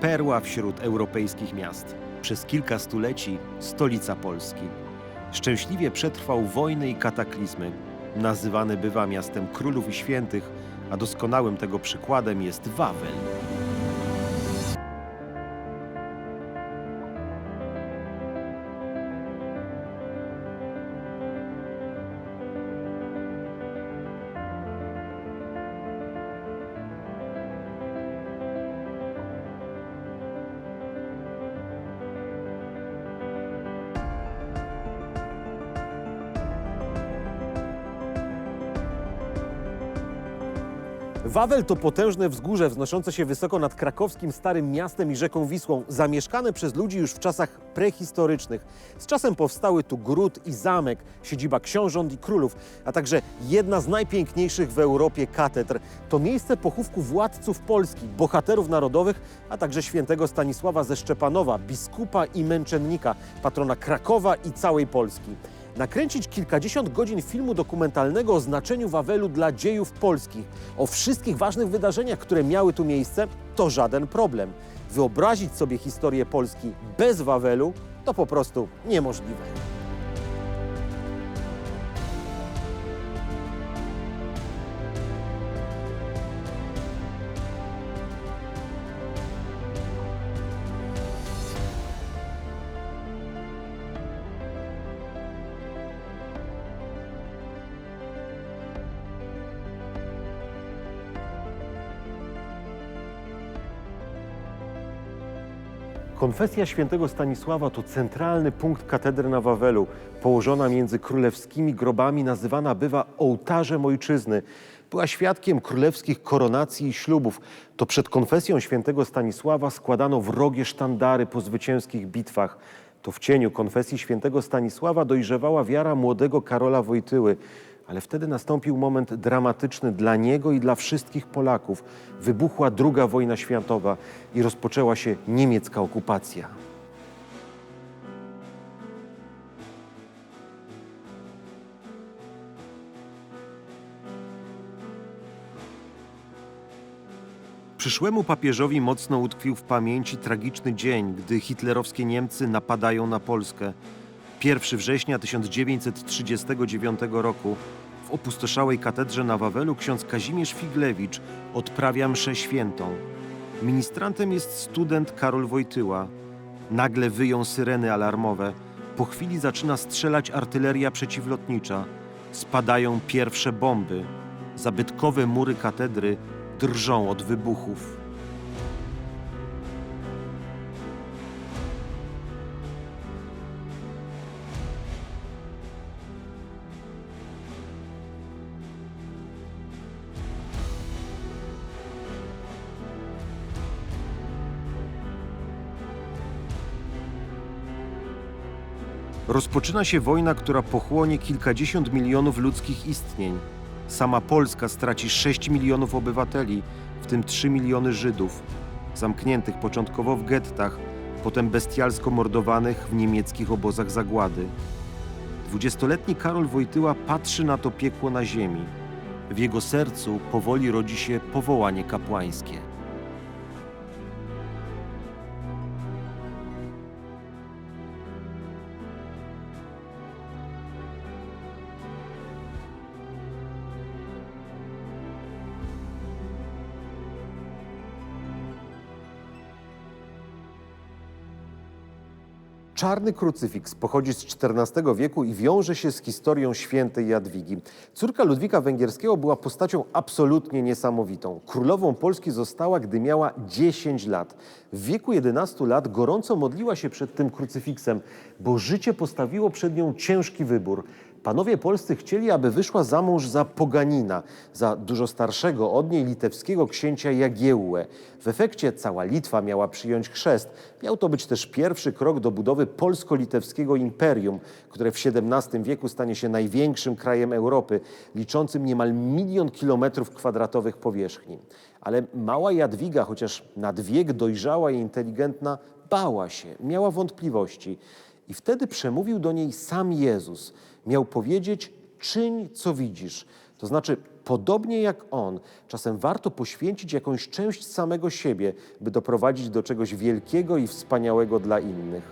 Perła wśród europejskich miast. Przez kilka stuleci stolica Polski. Szczęśliwie przetrwał wojny i kataklizmy. Nazywany bywa miastem królów i świętych, a doskonałym tego przykładem jest Wawel. Wawel to potężne wzgórze wznoszące się wysoko nad krakowskim Starym Miastem i rzeką Wisłą, zamieszkane przez ludzi już w czasach prehistorycznych. Z czasem powstały tu gród i zamek, siedziba książąt i królów, a także jedna z najpiękniejszych w Europie katedr. To miejsce pochówku władców Polski, bohaterów narodowych, a także świętego Stanisława ze Szczepanowa, biskupa i męczennika, patrona Krakowa i całej Polski nakręcić kilkadziesiąt godzin filmu dokumentalnego o znaczeniu Wawelu dla dziejów polskich, o wszystkich ważnych wydarzeniach, które miały tu miejsce, to żaden problem. Wyobrazić sobie historię Polski bez Wawelu to po prostu niemożliwe. Konfesja świętego Stanisława to centralny punkt katedry na Wawelu, położona między królewskimi grobami, nazywana bywa ołtarzem ojczyzny. Była świadkiem królewskich koronacji i ślubów. To przed konfesją świętego Stanisława składano wrogie sztandary po zwycięskich bitwach. To w cieniu konfesji świętego Stanisława dojrzewała wiara młodego Karola Wojtyły. Ale wtedy nastąpił moment dramatyczny dla niego i dla wszystkich Polaków. Wybuchła II wojna światowa i rozpoczęła się niemiecka okupacja. Przyszłemu papieżowi mocno utkwił w pamięci tragiczny dzień, gdy hitlerowskie Niemcy napadają na Polskę. 1 września 1939 roku w opustoszałej katedrze na Wawelu ksiądz Kazimierz Figlewicz odprawia mszę świętą. Ministrantem jest student Karol Wojtyła. Nagle wyją syreny alarmowe. Po chwili zaczyna strzelać artyleria przeciwlotnicza. Spadają pierwsze bomby. Zabytkowe mury katedry drżą od wybuchów. Rozpoczyna się wojna, która pochłonie kilkadziesiąt milionów ludzkich istnień. Sama Polska straci 6 milionów obywateli, w tym 3 miliony Żydów, zamkniętych początkowo w gettach, potem bestialsko mordowanych w niemieckich obozach zagłady. Dwudziestoletni Karol Wojtyła patrzy na to piekło na ziemi. W jego sercu powoli rodzi się powołanie kapłańskie. Czarny krucyfiks pochodzi z XIV wieku i wiąże się z historią świętej Jadwigi. Córka Ludwika Węgierskiego była postacią absolutnie niesamowitą. Królową Polski została, gdy miała 10 lat. W wieku 11 lat gorąco modliła się przed tym krucyfiksem, bo życie postawiło przed nią ciężki wybór. Panowie polscy chcieli, aby wyszła za mąż za poganina, za dużo starszego od niej litewskiego księcia Jagiełłę. W efekcie cała Litwa miała przyjąć chrzest. Miał to być też pierwszy krok do budowy polsko-litewskiego imperium, które w XVII wieku stanie się największym krajem Europy, liczącym niemal milion kilometrów kwadratowych powierzchni. Ale mała Jadwiga, chociaż nad wiek dojrzała i inteligentna, bała się, miała wątpliwości. I wtedy przemówił do niej sam Jezus. Miał powiedzieć: czyń, co widzisz. To znaczy, podobnie jak on, czasem warto poświęcić jakąś część samego siebie, by doprowadzić do czegoś wielkiego i wspaniałego dla innych.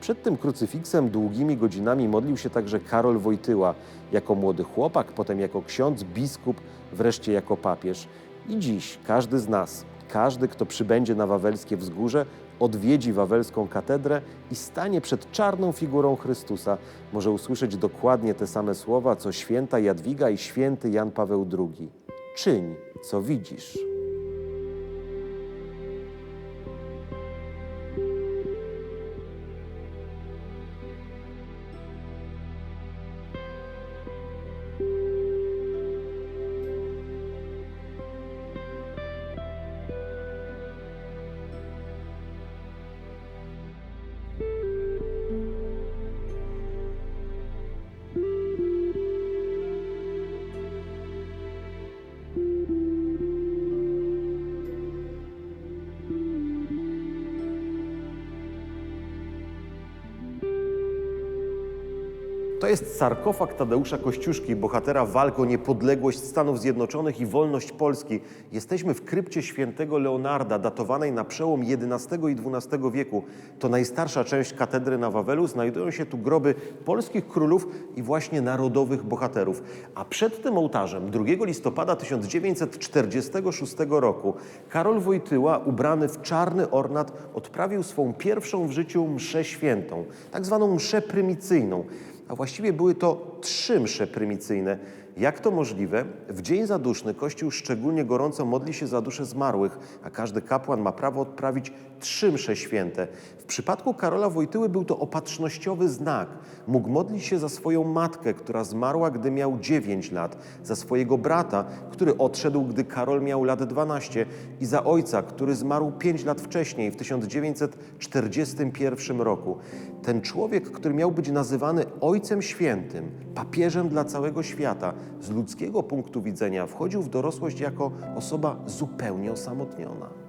Przed tym krucyfiksem długimi godzinami modlił się także Karol Wojtyła, jako młody chłopak, potem jako ksiądz, biskup, wreszcie jako papież. I dziś każdy z nas, każdy, kto przybędzie na wawelskie wzgórze, odwiedzi wawelską katedrę i stanie przed czarną figurą Chrystusa, może usłyszeć dokładnie te same słowa, co święta Jadwiga i święty Jan Paweł II. Czyń, co widzisz. To jest sarkofag Tadeusza Kościuszki, bohatera walk o niepodległość Stanów Zjednoczonych i wolność Polski. Jesteśmy w krypcie świętego Leonarda, datowanej na przełom XI i XII wieku. To najstarsza część katedry na Wawelu. Znajdują się tu groby polskich królów i właśnie narodowych bohaterów. A przed tym ołtarzem 2 listopada 1946 roku Karol Wojtyła, ubrany w czarny ornat, odprawił swą pierwszą w życiu mszę świętą, tak zwaną mszę prymicyjną a właściwie były to trzy msze prymicyjne. Jak to możliwe? W dzień zaduszny Kościół szczególnie gorąco modli się za dusze zmarłych, a każdy kapłan ma prawo odprawić trzy msze święte. W przypadku Karola Wojtyły był to opatrznościowy znak. Mógł modlić się za swoją matkę, która zmarła, gdy miał 9 lat, za swojego brata, który odszedł, gdy Karol miał lat 12 i za ojca, który zmarł 5 lat wcześniej, w 1941 roku. Ten człowiek, który miał być nazywany Ojcem Świętym, papieżem dla całego świata, z ludzkiego punktu widzenia wchodził w dorosłość jako osoba zupełnie osamotniona.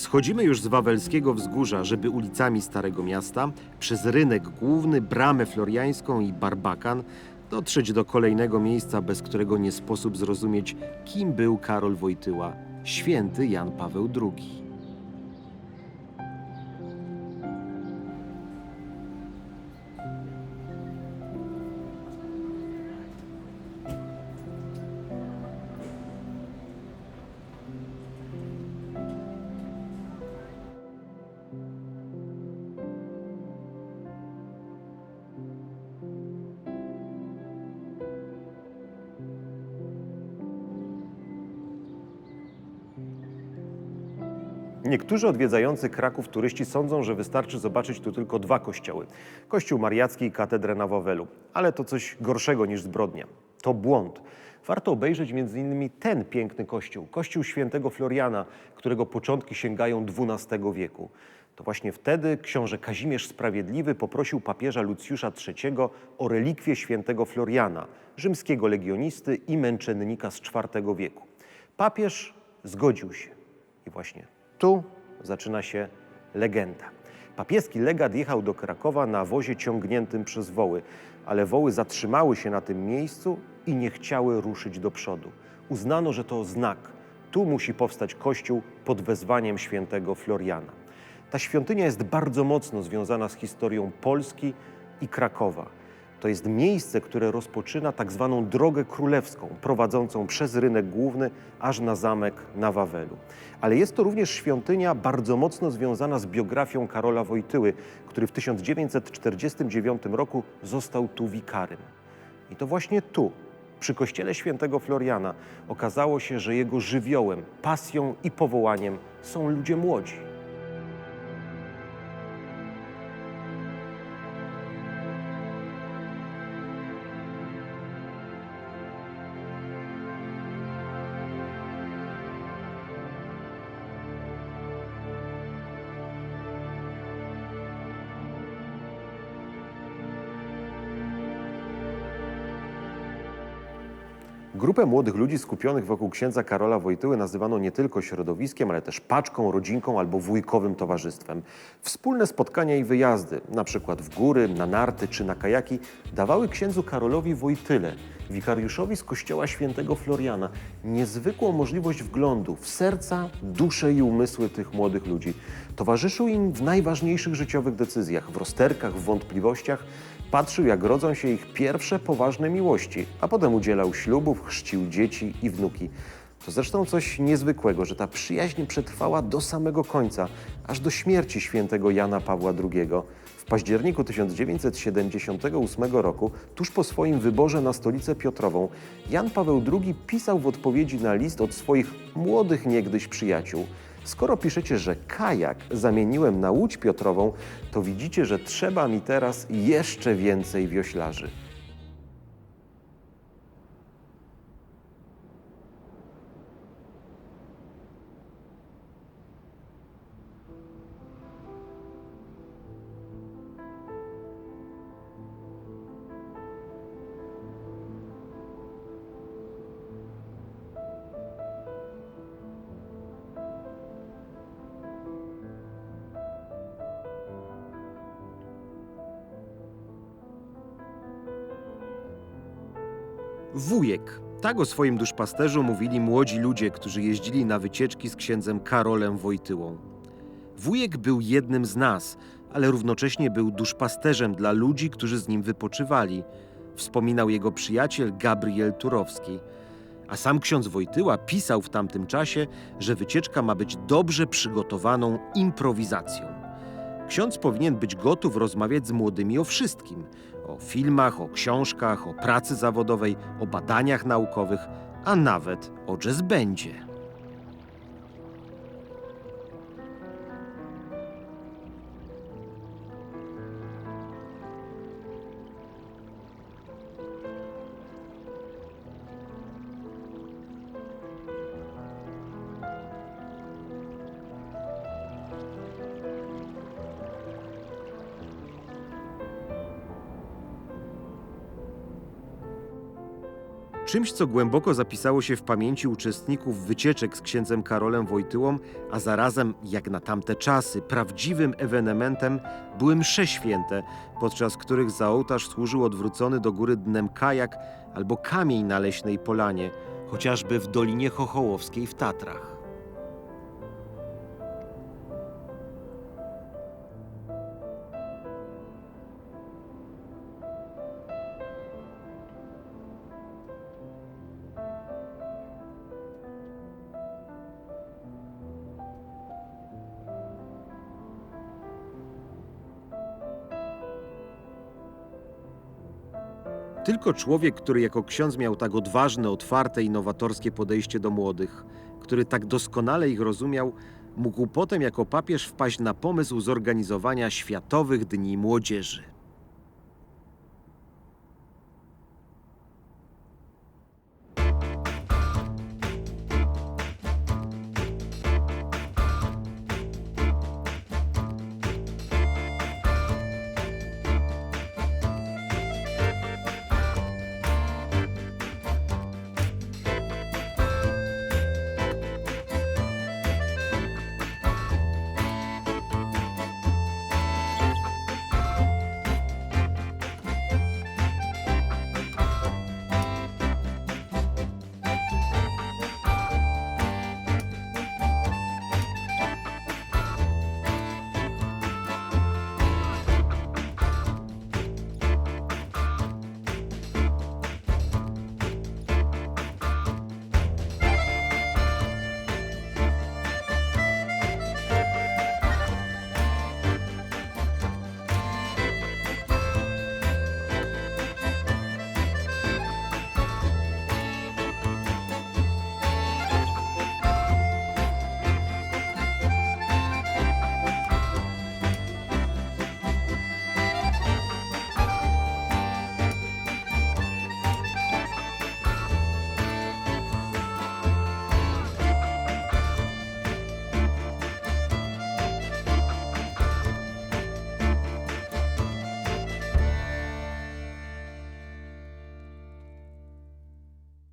Schodzimy już z wawelskiego wzgórza, żeby ulicami Starego Miasta, przez rynek główny, bramę floriańską i barbakan dotrzeć do kolejnego miejsca, bez którego nie sposób zrozumieć, kim był Karol Wojtyła, święty Jan Paweł II. Niektórzy odwiedzający Kraków turyści sądzą, że wystarczy zobaczyć tu tylko dwa kościoły: Kościół Mariacki i katedrę na Wawelu. Ale to coś gorszego niż zbrodnia. To błąd. Warto obejrzeć m.in. ten piękny kościół, kościół świętego Floriana, którego początki sięgają XII wieku. To właśnie wtedy książę Kazimierz Sprawiedliwy poprosił papieża Lucjusza III o relikwie świętego Floriana, rzymskiego legionisty i męczennika z IV wieku. Papież zgodził się. I właśnie tu zaczyna się legenda. Papieski legat jechał do Krakowa na wozie ciągniętym przez woły, ale woły zatrzymały się na tym miejscu i nie chciały ruszyć do przodu. Uznano, że to znak. Tu musi powstać kościół pod wezwaniem świętego Floriana. Ta świątynia jest bardzo mocno związana z historią Polski i Krakowa. To jest miejsce, które rozpoczyna tak zwaną drogę królewską, prowadzącą przez rynek główny aż na zamek na Wawelu. Ale jest to również świątynia bardzo mocno związana z biografią Karola Wojtyły, który w 1949 roku został tu wikarym. I to właśnie tu, przy kościele świętego Floriana, okazało się, że jego żywiołem, pasją i powołaniem są ludzie młodzi. Grupę młodych ludzi skupionych wokół księdza Karola Wojtyły nazywano nie tylko środowiskiem, ale też paczką, rodzinką albo wujkowym towarzystwem. Wspólne spotkania i wyjazdy, na przykład w góry, na narty czy na kajaki, dawały księdzu Karolowi Wojtyle, wikariuszowi z kościoła świętego Floriana, niezwykłą możliwość wglądu w serca, dusze i umysły tych młodych ludzi. Towarzyszył im w najważniejszych życiowych decyzjach, w rozterkach, w wątpliwościach, Patrzył, jak rodzą się ich pierwsze poważne miłości, a potem udzielał ślubów, chrzcił dzieci i wnuki. To zresztą coś niezwykłego, że ta przyjaźń przetrwała do samego końca, aż do śmierci świętego Jana Pawła II. W październiku 1978 roku, tuż po swoim wyborze na stolicę Piotrową, Jan Paweł II pisał w odpowiedzi na list od swoich młodych niegdyś przyjaciół. Skoro piszecie, że kajak zamieniłem na łódź Piotrową, to widzicie, że trzeba mi teraz jeszcze więcej wioślarzy. Wujek. Tak o swoim duszpasterzu mówili młodzi ludzie, którzy jeździli na wycieczki z księdzem Karolem Wojtyłą. Wujek był jednym z nas, ale równocześnie był duszpasterzem dla ludzi, którzy z nim wypoczywali. Wspominał jego przyjaciel Gabriel Turowski. A sam ksiądz Wojtyła pisał w tamtym czasie, że wycieczka ma być dobrze przygotowaną improwizacją. Ksiądz powinien być gotów rozmawiać z młodymi o wszystkim: o filmach, o książkach, o pracy zawodowej, o badaniach naukowych, a nawet o jazz Czymś, co głęboko zapisało się w pamięci uczestników wycieczek z księdzem Karolem Wojtyłą, a zarazem, jak na tamte czasy, prawdziwym ewenementem były msze święte, podczas których za ołtarz służył odwrócony do góry dnem kajak albo kamień na leśnej polanie, chociażby w Dolinie Chochołowskiej w Tatrach. Tylko człowiek, który jako ksiądz miał tak odważne, otwarte i nowatorskie podejście do młodych, który tak doskonale ich rozumiał, mógł potem jako papież wpaść na pomysł zorganizowania Światowych Dni Młodzieży.